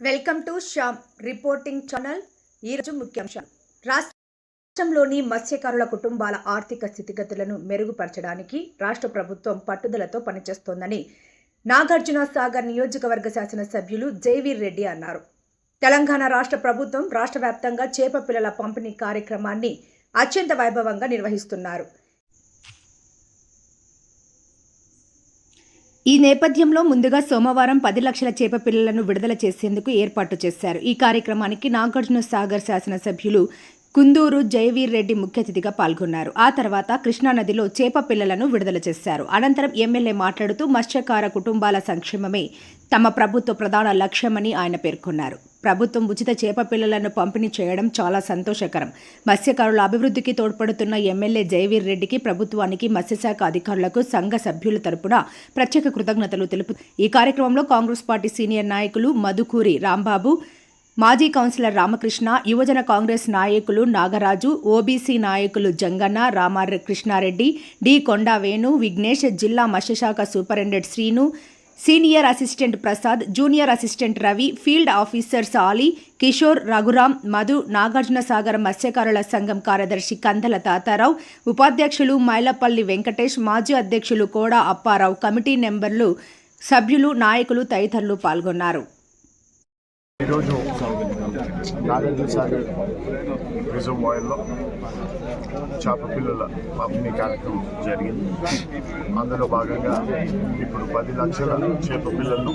Welcome to Shyam reporting channel. ఈరోజు ముఖ్యాంశాలు రాష్ట్రంలోని మత్స్యకారుల కుటుంబాల ఆర్థిక స్థితిగతులను మెరుగుపరచడానికి రాష్ట్ర ప్రభుత్వం పట్టుదలతో పనిచేస్తోందని నాగార్జున సాగర్ నియోజకవర్గ శాసనసభ్యులు జైవీర్ రెడ్డి అన్నారు. తెలంగాణ రాష్ట్ర ప్రభుత్వం రాష్ట్ర వ్యాప్తంగా చేప పిల్లల పంపిణీ కార్యక్రమాన్ని అత్యంత వైభవంగా నిర్వహిస్తున్నారు. ఈ నేపథ్యంలో ముందుగా సోమవారం పది లక్షల చేప పిల్లలను విడుదల చేసేందుకు ఏర్పాటు చేశారు. ఈ కార్యక్రమానికి నాగార్జున సాగర్ శాసనసభ్యులు కుందూరు జయవీర్ రెడ్డి ముఖ్య అతిథిగా పాల్గొన్నారు. ఆ తర్వాత కృష్ణానదిలో చేప పిల్లలను విడుదల చేశారు. అనంతరం ఎమ్మెల్యే మాట్లాడుతూ మత్స్యకార కుటుంబాల సంక్షేమమే తమ ప్రభుత్వ ప్రధాన లక్ష్యమని ఆయన పేర్కొన్నారు. ప్రభుత్వం ఉచిత చేప పిల్లలను పంపిణీ చేయడం చాలా సంతోషకరం. మత్స్యకారుల అభివృద్ధికి తోడ్పడుతున్న ఎమ్మెల్యే జయవీర్ రెడ్డికి ప్రభుత్వానికి మత్స్యశాఖ అధికారులకు సంఘ సభ్యుల తరపున ప్రత్యేక కృతజ్ఞతలు తెలుపు ఈ కార్యక్రమంలో కాంగ్రెస్ పార్టీ సీనియర్ నాయకులు మధుకూరి రాంబాబు మాజీ కౌన్సిలర్ రామకృష్ణ యువజన కాంగ్రెస్ నాయకులు నాగరాజు ఓబీసీ నాయకులు జంగన్న రామార్ కృష్ణారెడ్డి డి కొండా వేణు విఘ్నేష్ జిల్లా మత్స్యశాఖ superintendent Srinu senior assistant Prasad junior assistant Ravi field officers Ali Kishore Raghuram Madhu Nagarjuna Sagar మత్స్యకారుల సంఘం కార్యదర్శి కందల తాతారావు ఉపాధ్యక్షులు మైలపల్లి వెంకటేష్ మాజీ అధ్యక్షులు కోడా అప్పారావు కమిటీ నెంబర్లు సభ్యులు నాయకులు తదితరులు పాల్గొన్నారు. ఈరోజు నాగార్జున సాగర్ రిజర్వాయర్లో చేప పిల్లల పంపిణీ కార్యక్రమం జరిగింది. అందులో భాగంగా ఇప్పుడు పది లక్షల చేప పిల్లలను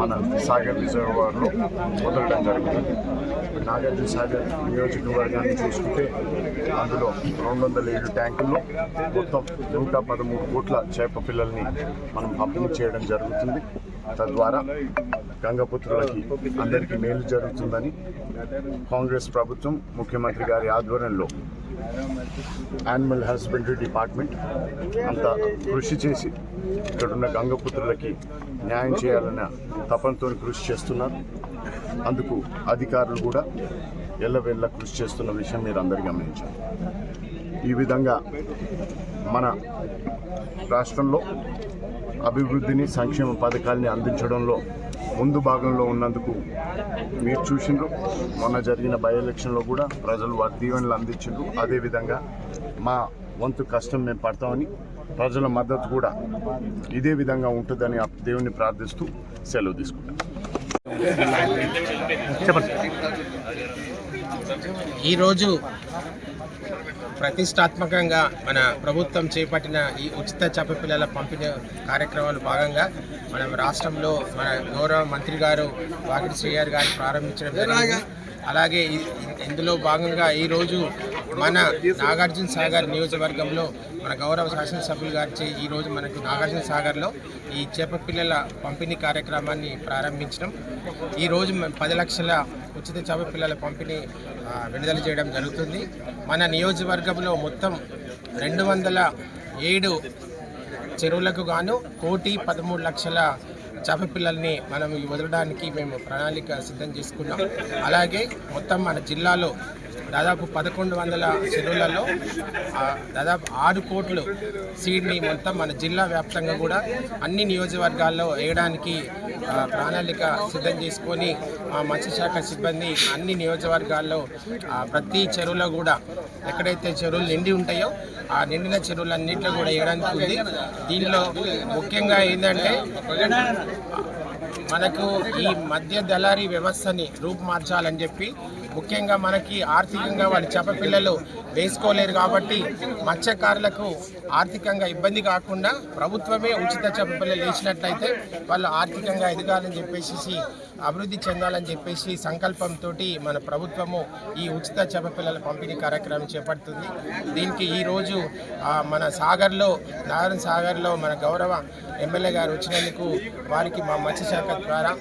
మన సాగర్ రిజర్వాయర్లో వదలడం జరుగుతుంది నాగార్జున సాగర్ నియోజకవర్గాన్ని చూసుకుంటే అందులో రెండు వందల ఏడు ట్యాంకుల్లో మొత్తం నూట పదమూడు కోట్ల చేప పిల్లల్ని మనం పంపిణీ చేయడం జరుగుతుంది. తద్వారా గంగపుత్రులకి అందరికీ మేలు జరుగుతుందని కాంగ్రెస్ ప్రభుత్వం ముఖ్యమంత్రి గారి ఆధ్వర్యంలో యానిమల్ హస్బెండరీ డిపార్ట్మెంట్ అంత కృషి చేసి ఇక్కడున్న గంగపుత్రులకి న్యాయం చేయాలన్న తపనతో కృషి చేస్తున్నారు. అందుకు అధికారులు కూడా ఎల్లవెల్ల కృషి చేస్తున్న విషయం మీరు అందరు గమనించారు ఈ విధంగా మన రాష్ట్రంలో అభివృద్ధిని సంక్షేమ పథకాల్ని అందించడంలో ముందు భాగంలో ఉన్నందుకు మీరు చూసిండ్రు. మొన్న జరిగిన బై ఎలక్షన్లో కూడా ప్రజలు వారి దీవెనలు అందించిండ్రు. అదేవిధంగా మా వంతు కష్టం మేము పడతామని ప్రజల మద్దతు కూడా ఇదే విధంగా ఉంటుందని ఆ దేవుని ప్రార్థిస్తూ సెలవు తీసుకుంటాం. ఈరోజు ప్రతిష్టాత్మకంగా మన ప్రభుత్వం చేపట్టిన ఈ ఉచిత చేప పిల్లల పంపిణీ కార్యక్రమాలు భాగంగా మనం రాష్ట్రంలో మన గౌరవ మంత్రి గారు వాకిటి శ్రీయారు గారు ప్రారంభించడం జరిగింది. అలాగే ఇందులో భాగంగా ఈరోజు మన నాగార్జున సాగర్ నియోజకవర్గంలో మన గౌరవ శాసనసభ్యులు గారిచే ఈరోజు మనకు నాగార్జున సాగర్లో ఈ చేప పిల్లల పంపిణీ కార్యక్రమాన్ని ప్రారంభించడం. ఈరోజు పది లక్షల ఉచిత చదువు పిల్లల పంపిణీ విడుదల చేయడం జరుగుతుంది. మన నియోజకవర్గంలో మొత్తం రెండు వందల ఏడు చెరువులకు గాను కోటి పదమూడు లక్షల చేప పిల్లల్ని మనం వదలడానికి మేము ప్రణాళిక సిద్ధం చేసుకున్నాం. అలాగే మొత్తం మన జిల్లాలో దాదాపు పదకొండు వందల చెరువులలో దాదాపు ఆరు కోట్లు సీడ్ని మొత్తం మన జిల్లా వ్యాప్తంగా కూడా అన్ని నియోజకవర్గాల్లో వేయడానికి ప్రణాళిక సిద్ధం చేసుకొని మా మత్స్యశాఖ సిబ్బంది అన్ని నియోజకవర్గాల్లో ప్రతి చెరువులో కూడా ఎక్కడైతే చెరువులు నిండి ఉంటాయో ఆ నిండిన చెరువులన్నింటిలో కూడా వేయడానికి ఉంది. దీనిలో ముఖ్యంగా ఏంటంటే మనకు ఈ మధ్య దళారీ వ్యవస్థని రూపుమార్చాలని చెప్పి ముఖ్యంగా మనకి ఆర్థికంగా వాళ్ళ చెప్పపిల్లలు వేసుకోలేరు కాబట్టి మత్స్యకారులకు ఆర్థికంగా ఇబ్బంది కాకుండా ప్రభుత్వమే ఉచిత చేప పిల్లలు వేసినట్లయితే వాళ్ళు ఆర్థికంగా ఎదగాలని చెప్పేసి అభివృద్ధి చెందాలని చెప్పేసి సంకల్పంతో మన ప్రభుత్వము ఈ ఉచిత చేపపిల్లల పంపిణీ కార్యక్రమం చేపడుతుంది. దీనికి ఈరోజు మన సాగర్లో నారాయణ సాగర్లో మన గౌరవ ఎమ్మెల్యే గారు వచ్చినందుకు వారికి మా మత్స్యశాఖ ద్వారా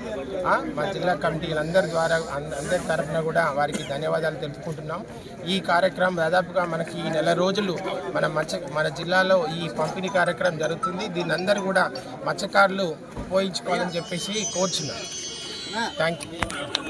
మా జిల్లా కమిటీలందరి ద్వారా అందరి తరఫున కూడా వారికి ధన్యవాదాలు తెలుపుకుంటున్నాం. ఈ కార్యక్రమం దాదాపుగా మనకి ఈ నెల రోజులు మన మత్స్య మన జిల్లాలో ఈ పంపిణీ కార్యక్రమం జరుగుతుంది. దీని అందరూ కూడా మత్స్యకారులు ఉపయోగించుకోవాలని చెప్పేసి కోరుచున్నాం. Thank you.